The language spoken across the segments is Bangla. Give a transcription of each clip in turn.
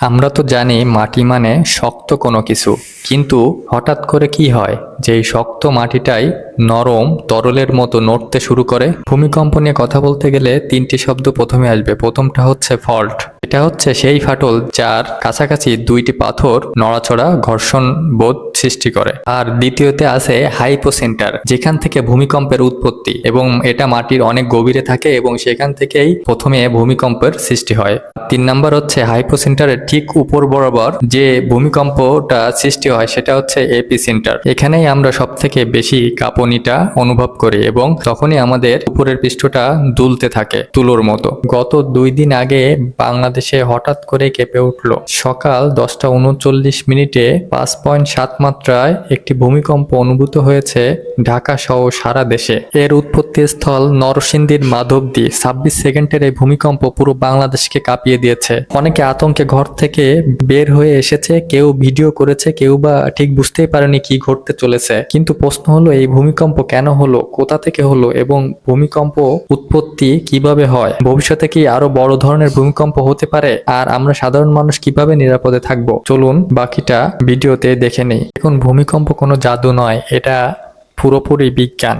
আমরা তো জানি মাটি মানে শক্ত কোনো কিছু কিন্তু হঠাৎ করে কি হয়? যে এই শক্ত মাটিটাই নরম তরলের মতো নড়তে শুরু করে। ভূমিকম্প নিয়ে কথা বলতে গেলে তিনটি শব্দ প্রথমে আসবে। প্রথমটা হচ্ছে ফল্ট এটা হচ্ছে সেই ফাটল যার কাছাকাছি দুইটি পাথর নড়াচড়া, ঘর্ষণ বোধ সৃষ্টি করে। আর দ্বিতীয়তে আছে হাইপোসেন্টার যেখান থেকে ভূমিকম্পের উৎপত্তি। এবং এটা মাটির অনেক গভীরে থাকে এবং সেখান থেকেই প্রথমে ভূমিকম্পের সৃষ্টি হয়। তিন নাম্বার হচ্ছে হাইপোসেন্টারের ঠিক উপর বরাবর যে ভূমিকম্পটা সৃষ্টি হয় সেটা হচ্ছে এপি সেন্টার এখানেই আমরা সব থেকে বেশি কাঁপনিটা অনুভব করি এবং তখনই আমাদের উপরের পৃষ্ঠটা দুলতে থাকে, তুলোর মতো। গত দুই দিন আগে বাংলাদেশে হঠাৎ করে কেঁপে উঠল। সকাল দশটা উনচল্লিশ মিনিটে পাঁচ পয়েন্ট সাত মাত্রায় একটি ভূমিকম্প অনুভূত হয়েছে ঢাকা সহ সারা দেশে। এর উৎপত্তি স্থল নরসিংদীর মাধবদী ছাব্বিশ সেকেন্ডের এই ভূমিকম্প পুরো বাংলাদেশকে কাঁপিয়ে দিয়েছে। অনেকে আতঙ্কে ঘর থেকে বের হয়ে এসেছে, কেউ ভিডিও করেছে, কেউ বা ঠিক বুঝতেই পারেনি কি ঘটতে চলেছে। কিন্তু প্রশ্ন হলো, এই ভূমিকম্প কেন হলো, কোথা থেকে হলো, এবং ভূমিকম্প উৎপত্তি কীভাবে হয়? ভবিষ্যতে কি আরও বড় ধরনের ভূমিকম্প হতে পারে? আর আমরা সাধারণ মানুষ কীভাবে নিরাপদে থাকব? চলুন বাকিটা ভিডিওতে দেখে নেই। এখন ভূমিকম্প কোনো জাদু নয়, এটা পুরোপুরি বিজ্ঞান।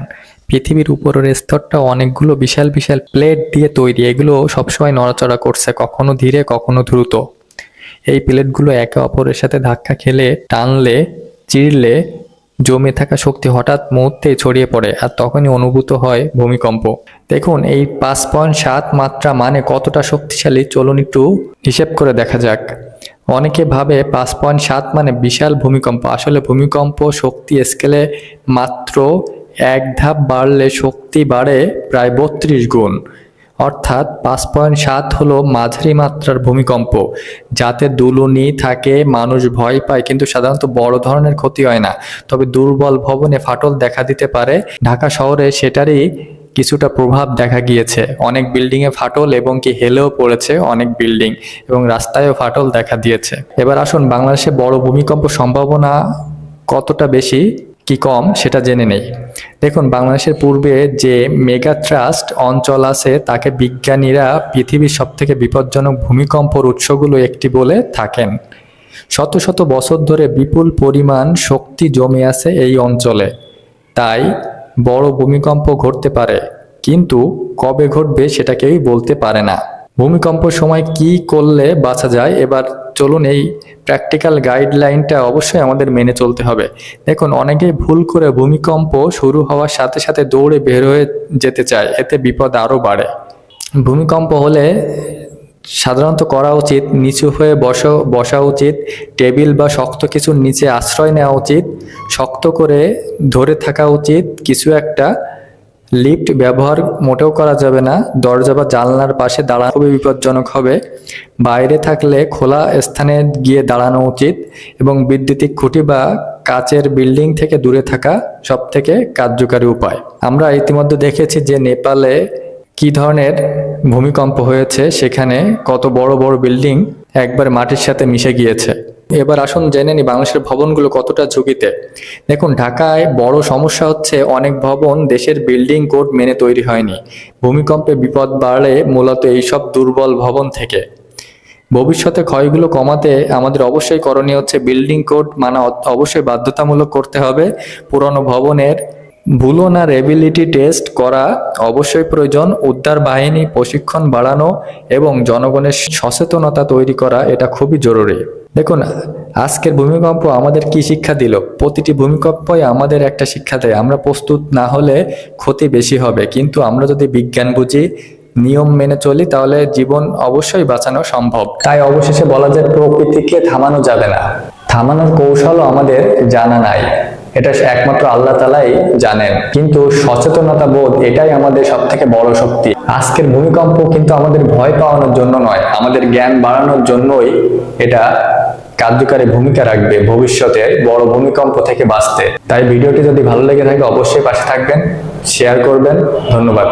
পৃথিবীর উপরের স্তরটা অনেকগুলো বিশাল বিশাল প্লেট দিয়ে তৈরি। এগুলো সবসময় নড়াচড়া করছে, কখনো ধীরে, কখনো দ্রুত। এই প্লেটগুলো একে অপরের সাথে ধাক্কা খেলে, টানলে চিড়লে জমে থাকা শক্তি হঠাৎ মুহূর্তে ছড়িয়ে পড়ে আর তখনই অনুভূত হয় ভূমিকম্প। দেখুন, এই পাঁচ পয়েন্ট সাত মাত্রা মানে কতটা শক্তিশালী চলুন একটু হিসেব করে দেখা যাক। অনেকে ভাবে পাঁচ পয়েন্ট সাত মানে বিশাল ভূমিকম্প। আসলে ভূমিকম্প শক্তি স্কেলে মাত্র এক ধাপ বাড়লে শক্তি বাড়ে প্রায় বত্রিশ গুণ। অর্থাৎ পাঁচ পয়েন্ট সাত হলো মাঝারি মাত্রার ভূমিকম্প, যাতে দুলুনি থাকে, মানুষ ভয় পায়, কিন্তু সাধারণত বড় ধরনের ক্ষতি হয় না। তবে দুর্বল ভবনে ফাটল দেখা দিতে পারে। ঢাকা শহরে সেটারই কিছুটা প্রভাব দেখা গিয়েছে। অনেক বিল্ডিংয়ে ফাটল এবং কি হেলেও পড়েছে অনেক বিল্ডিং এবং রাস্তায়ও ফাটল দেখা দিয়েছে। এবার আসুন বাংলাদেশে বড় ভূমিকম্প সম্ভাবনা কতটা বেশি কি কম সেটা জেনে নেই। দেখুন, বাংলাদেশের পূর্বে যে মেগা ট্রাস্ট অঞ্চল আছে, তাকে বিজ্ঞানীরা পৃথিবীর সবথেকে বিপজ্জনক ভূমিকম্পর উৎসগুলো একটি বলে থাকেন। শত শত বছর ধরে বিপুল পরিমাণ শক্তি জমে আছে এই অঞ্চলে। তাই বড় ভূমিকম্প ঘটতে পারে, কিন্তু কবে ঘটবে সেটা কেউই বলতে পারে না। ভূমিকম্পের সময় কি করলে বাঁচা যায়? এবার চলুন এই প্র্যাকটিক্যাল গাইডলাইনটা অবশ্যই আমাদের মেনে চলতে হবে। দেখুন, অনেকেই ভুল করে ভূমিকম্প শুরু হওয়ার সাথে সাথে দৌড়ে বের হয়ে যেতে চায়। এতে বিপদ আরও বাড়ে। ভূমিকম্প হলে সাধারণত করা উচিত নিচু হয়ে বস, বসা উচিত, টেবিল বা শক্ত কিছুর নিচে আশ্রয় নেওয়া উচিত, শক্ত করে ধরে থাকা উচিত, কিছু একটা লিফট ব্যবহার মোটেও করা যাবে না। দরজা বা জানলার পাশে দাঁড়ানো খুবই বিপজ্জনক হবে। বাইরে থাকলে খোলা স্থানে গিয়ে দাঁড়ানো উচিত এবং বৈদ্যুতিক খুঁটি বা কাচের বিল্ডিং থেকে দূরে থাকা সব থেকে কার্যকারী উপায়। আমরা ইতিমধ্যে দেখেছি যে নেপালে কি ধরনের ভূমিকম্প হয়েছে, সেখানে কত বড় বড় বিল্ডিং একবার মাটির সাথে মিশে গিয়েছে। এবার আসুন জেনে নি বাংলাদেশের ভবনগুলো কতটা ঝুঁকিতে। দেখুন, ঢাকায় বড় সমস্যা হচ্ছে অনেক ভবন দেশের বিল্ডিং কোড মেনে তৈরি হয়নি। ভূমিকম্পে বিপদ বাড়লে মূলত এইসব দুর্বল ভবন থেকে। ভবিষ্যতে ক্ষয়গুলো কমাতে আমাদের অবশ্যই করণীয় হচ্ছে বিল্ডিং কোড মানা অবশ্যই বাধ্যতামূলক করতে হবে। পুরনো ভবনের বুলোনার এবিলিটি টেস্ট করা অবশ্যই প্রয়োজন। উদ্ধার বাহিনী, প্রশিক্ষণ বাড়ানো এবং জনগণের সচেতনতা তৈরি করা, এটা খুবই জরুরি। দেখুন, আজকের ভূমিকম্প আমাদের কি শিক্ষা দিল? প্রতিটি ভূমিকম্পই আমাদের একটা শিক্ষা দেয়। আমরা প্রস্তুত না হলে ক্ষতি বেশি হবে। কিন্তু আমরা যদি বিজ্ঞান বুঝি, নিয়ম মেনে চলি, তাহলে জীবন অবশ্যই বাঁচানো সম্ভব। তাই অবশেষে বলা যায়, প্রকৃতিকে থামানো যাবে না। থামানোর কৌশলও আমাদের জানা নাই। এটা একমাত্র আল্লাহ তালাই জানেন। কিন্তু সচেতনতা বোধ, এটাই আমাদের সব থেকে বড় শক্তি। আজকের ভূমিকম্প কিন্তু আমাদের ভয় পাওয়ানোর জন্য নয়, আমাদের জ্ঞান বাড়ানোর জন্যই এটা কার্যকারী ভূমিকা রাখবে ভবিষ্যতে বড় ভূমিকম্প থেকে বাঁচতে। তাই ভিডিওটি যদি ভালো লেগে থাকে, অবশ্যই পাশে থাকবেন শেয়ার করবেন। ধন্যবাদ।